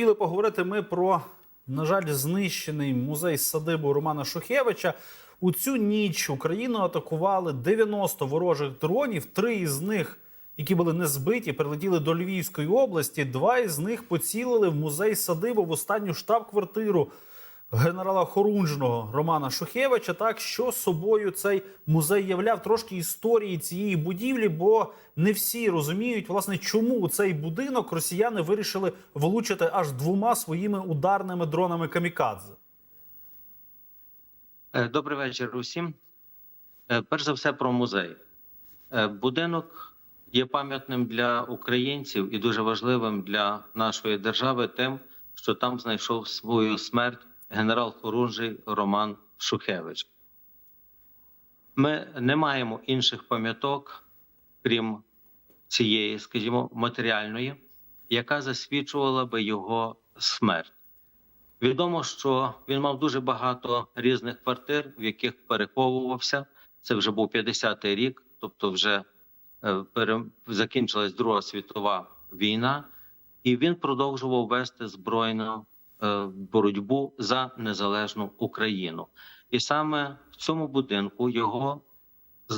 хотіли поговорити ми про, на жаль, знищений музей садибу Романа Шухевича. У цю ніч Україну атакували 90 ворожих дронів. Три із них, які були не збиті, прилетіли до Львівської області. Два із них поцілили в музей садибу в останню штаб-квартиру генерала Хорунжного Романа Шухевича. Так що собою цей музей являв трошки історії цієї будівлі, бо не всі розуміють, власне, чому у цей будинок росіяни вирішили влучити аж двома своїми ударними дронами камікадзе. Е, Добрий вечір усім. Е, Перш за все про музей. Е, Будинок є пам'ятним для українців і дуже важливим для нашої держави тим, що там знайшов свою смерть генерал Хорунжий Роман Шухевич. Ми не маємо інших пам'яток, крім цієї, скажімо, матеріальної, яка засвідчувала би його смерть. Відомо, що він мав дуже багато різних квартир, в яких переховувався. Це вже був 50-й рік, тобто вже е, закінчилась Друга світова війна, і він продовжував вести збройну боротьбу за незалежну Україну. І саме в цьому будинку його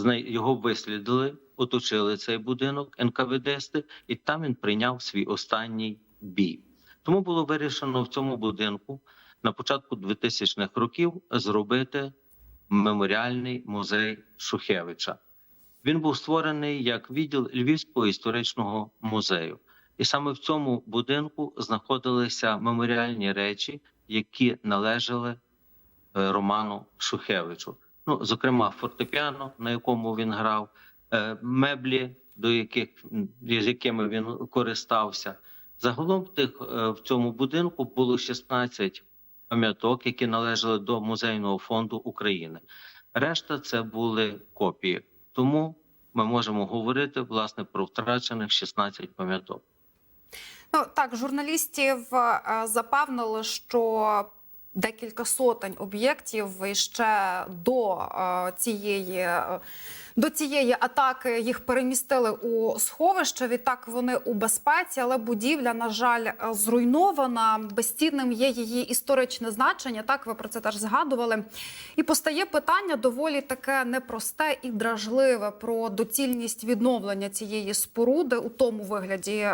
його вислідили, оточили цей будинок НКВДсти, і там він прийняв свій останній бій. Тому було вирішено в цьому будинку на початку 2000-х років зробити меморіальний музей Шухевича. Він був створений як відділ Львівського історичного музею. І саме в цьому будинку знаходилися меморіальні речі, які належали е, Роману Шухевичу. Ну, зокрема, фортепіано, на якому він грав, е, меблі, до яких з якими він користався. Загалом тих е, в цьому будинку було 16 пам'яток, які належали до музейного фонду України. Решта це були копії. Тому ми можемо говорити власне про втрачених 16 пам'яток. Ну так, журналістів е, запевнили, що декілька сотень об'єктів ще до е, цієї. е, До цієї атаки їх перемістили у сховище. Відтак вони у безпеці, але будівля, на жаль, е, зруйнована. Безцінним є її історичне значення. Так, ви про це теж згадували. І постає питання доволі таке непросте і дражливе про доцільність відновлення цієї споруди у тому вигляді,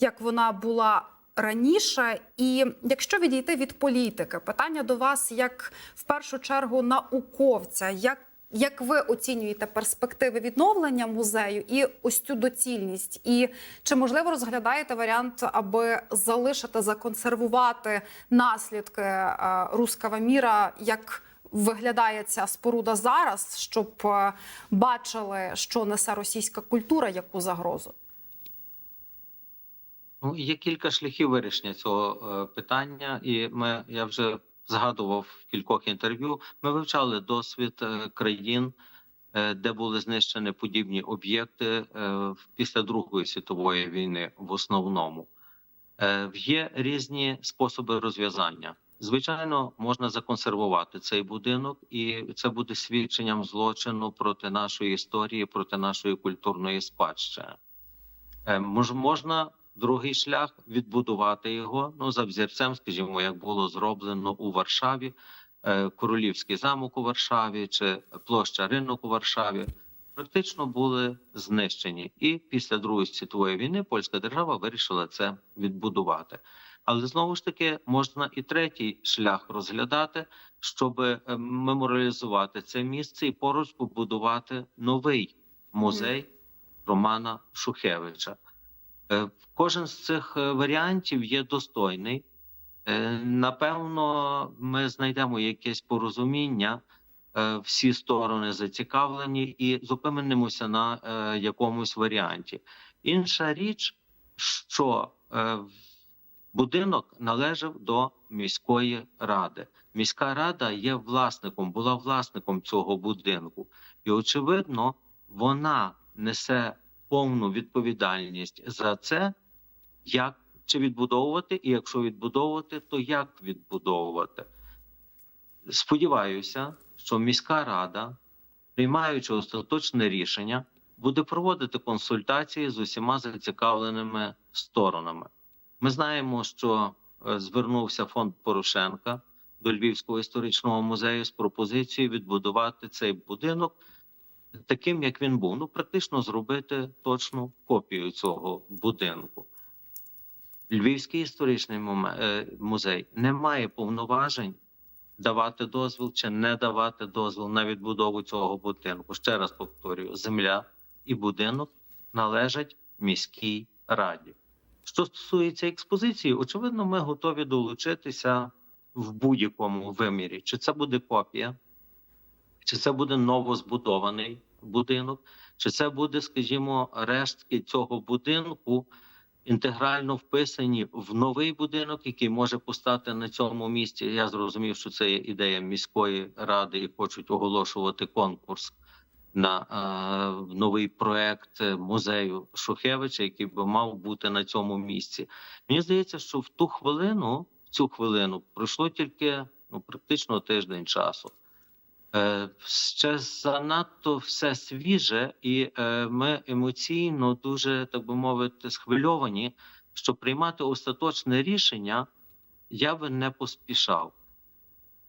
як вона була. Раніше, і якщо відійти від політики, питання до вас, як в першу чергу науковця, як, як ви оцінюєте перспективи відновлення музею і ось цю доцільність? І чи можливо розглядаєте варіант, аби залишити законсервувати наслідки е, руского міра, як виглядає ця споруда зараз, щоб е, бачили, що несе російська культура, яку загрозу? Ну, є кілька шляхів вирішення цього е, питання, і ми я вже згадував в кількох інтерв'ю. Ми вивчали досвід е, країн, е, де були знищені подібні об'єкти після Другої світової війни. В основному є різні способи розв'язання. Звичайно, можна законсервувати цей будинок, і це буде свідченням злочину проти нашої історії, проти нашої культурної спадщини. Мож, можна другий шлях відбудувати його ну за взірцем, скажімо, як було зроблено у Варшаві, е, Королівський замок у Варшаві чи площа ринок у Варшаві. Практично були знищені, і після Другої світової війни польська держава вирішила це відбудувати. Але знову ж таки можна і третій шлях розглядати, щоб е, меморіалізувати це місце і поруч побудувати новий музей Романа Шухевича. Е, Кожен з цих е, варіантів є достойний. Е, Напевно, ми знайдемо якесь порозуміння. Всі сторони зацікавлені і зупинимося на якомусь варіанті. Інша річ, що будинок належав до міської ради. Міська рада є власником, була власником цього будинку, і очевидно, вона несе повну відповідальність за це, як чи відбудовувати, і якщо відбудовувати, то як відбудовувати. Сподіваюся, що міська рада, приймаючи остаточне рішення, буде проводити консультації з усіма зацікавленими сторонами. Ми знаємо, що е, звернувся фонд Порошенка до Львівського історичного музею з пропозицією відбудувати цей будинок таким, як він був. Ну, практично зробити точну копію цього будинку. Львівський історичний е, музей не має повноважень давати дозвіл чи не давати дозвіл на відбудову цього будинку. Ще раз повторюю: земля і будинок належать міській раді. Що стосується експозиції, очевидно, ми готові долучитися в будь-якому вимірі. Чи це буде копія, чи це буде новозбудований будинок, чи це буде, скажімо, рештки цього будинку інтегрально вписані в новий будинок, який може постати на цьому місці. Я зрозумів, що це є ідея міської ради і хочуть оголошувати конкурс на е, новий проект музею Шухевича, який би мав бути на цьому місці. Мені здається, що в ту хвилину, в цю хвилину, пройшло тільки ну практично тиждень часу. Е, ще занадто все свіже, і е, ми емоційно дуже, так би мовити, схвильовані, що приймати остаточне рішення я би не поспішав.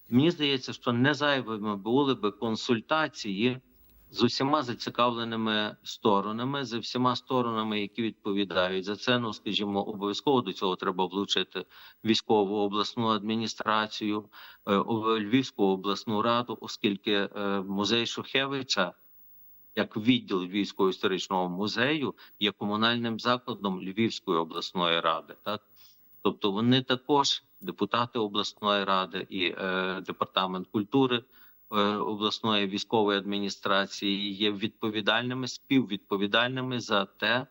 Мені здається, що не зайвими були би консультації з усіма зацікавленими сторонами, з всіма сторонами, які відповідають за це. Ну, скажімо, обов'язково до цього треба влучити військову обласну адміністрацію, е, Львівську обласну раду, оскільки е, музей Шухевича, як відділ Львівського історичного музею, є комунальним закладом Львівської обласної ради. Так, тобто вони також депутати обласної ради і е, департамент культури обласної військової адміністрації є відповідальними, співвідповідальними за те,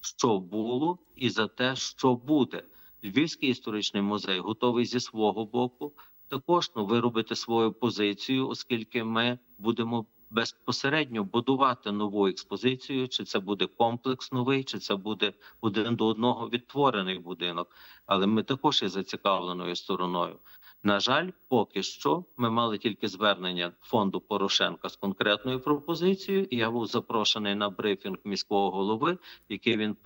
що було, і за те, що буде. Львівський історичний музей готовий зі свого боку також ну, виробити свою позицію, оскільки ми будемо безпосередньо будувати нову експозицію, чи це буде комплекс новий, чи це буде один до одного відтворений будинок. Але ми також є зацікавленою стороною. На жаль, поки що ми мали тільки звернення фонду Порошенка з конкретною пропозицією. І я був запрошений на брифінг міського голови, який він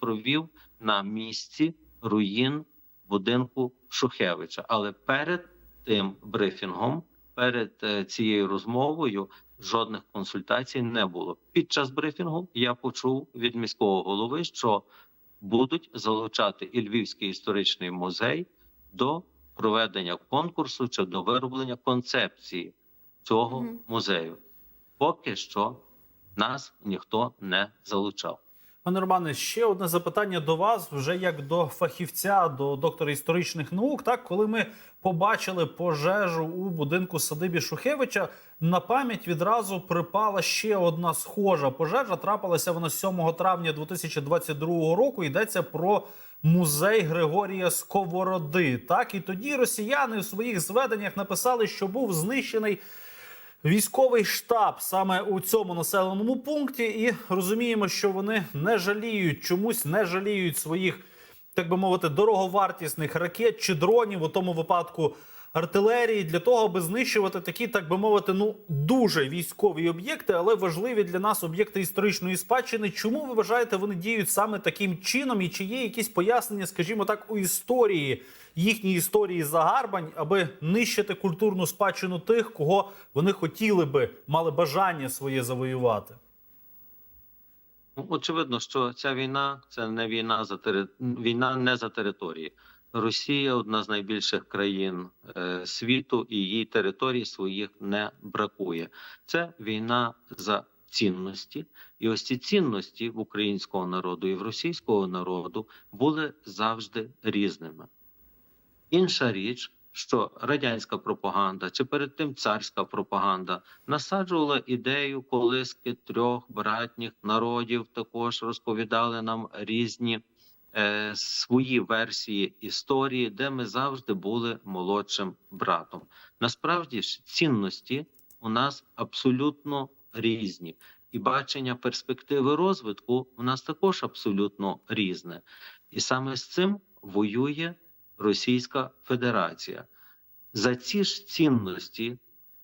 провів на місці руїн будинку Шухевича. Але перед тим брифінгом, перед е, цією розмовою, жодних консультацій не було. Під час брифінгу я почув від міського голови, що будуть залучати і Львівський історичний музей до проведення конкурсу чи до вироблення концепції цього музею. Поки що нас ніхто не залучав. Пане Романе, ще одне запитання до вас, вже як до фахівця, до доктора історичних наук. Так, коли ми побачили пожежу у будинку садибі Шухевича, на пам'ять відразу припала ще одна схожа пожежа. Трапилася вона 7 травня 2022 року. Йдеться про музей Григорія Сковороди. Так, і тоді росіяни у своїх зведеннях написали, що був знищений військовий штаб саме у цьому населеному пункті, і розуміємо, що вони не жаліють чомусь, не жаліють своїх, так би мовити, дороговартісних ракет чи дронів у тому випадку. Артилерії для того, аби знищувати такі, так би мовити, ну дуже військові об'єкти, але важливі для нас об'єкти історичної спадщини. Чому ви вважаєте, вони діють саме таким чином? І чи є якісь пояснення, скажімо так, у історії їхньої історії загарбань, аби нищити культурну спадщину тих, кого вони хотіли би мали бажання своє завоювати? Ну, Очевидно, що ця війна це не війна за тери... війна не за території. Росія одна з найбільших країн е, світу, і її територій своїх не бракує. Це війна за цінності, і ось ці цінності в українського народу і в російського народу були завжди різними. Інша річ, що радянська пропаганда чи перед тим царська пропаганда насаджувала ідею колиски трьох братніх народів. Також розповідали нам різні свої версії історії, де ми завжди були молодшим братом. Насправді ж цінності у нас абсолютно різні, і бачення перспективи розвитку у нас також абсолютно різне. І саме з цим воює Російська Федерація. За ці ж цінності,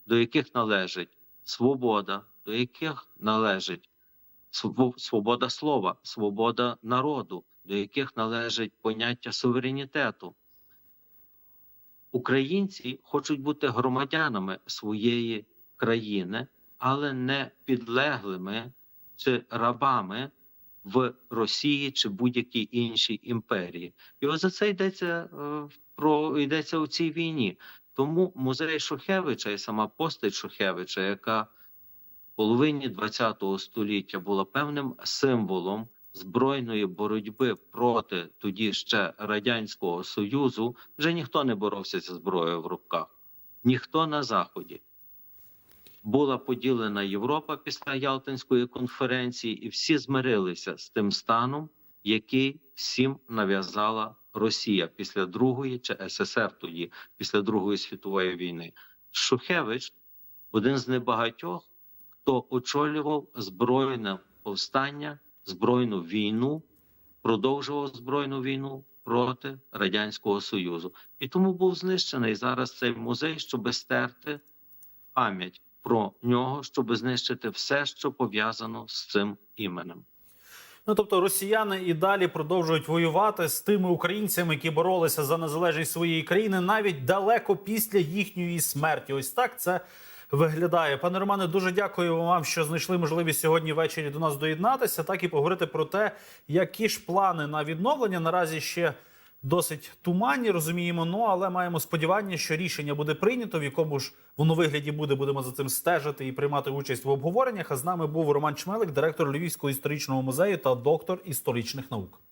до яких належить свобода, до яких належить свобода слова, свобода народу, до яких належить поняття суверенітету. Українці хочуть бути громадянами своєї країни, але не підлеглими чи рабами в Росії чи будь-якій іншій імперії. І ось за це йдеться е, про йдеться у цій війні. Тому музей Шухевича і сама постать Шухевича, яка в половині ХХ століття була певним символом збройної боротьби проти тоді ще радянського союзу, вже ніхто не боровся зі зброєю в руках, ніхто на заході. Була поділена Європа після Ялтинської конференції, і всі змирилися з тим станом, який всім нав'язала Росія після Другої чи СССР тоді, після Другої світової війни. Шухевич один з небагатьох, хто очолював збройне повстання, збройну війну, продовжував збройну війну проти Радянського Союзу. І тому був знищений зараз цей музей, щоб стерти пам'ять про нього, щоб знищити все, що пов'язано з цим іменем. Ну тобто росіяни і далі продовжують воювати з тими українцями, які боролися за незалежність своєї країни, навіть далеко після їхньої смерті. Ось так це виглядає. Пане Романе, дуже дякую вам, що знайшли можливість сьогодні ввечері до нас доєднатися, так і поговорити про те, які ж плани на відновлення наразі ще. Досить туманні, розуміємо. Ну але маємо сподівання, що рішення буде прийнято, в якому ж воно вигляді буде. Будемо за цим стежити і приймати участь в обговореннях. А з нами був Роман Чмелик, директор Львівського історичного музею та доктор історичних наук.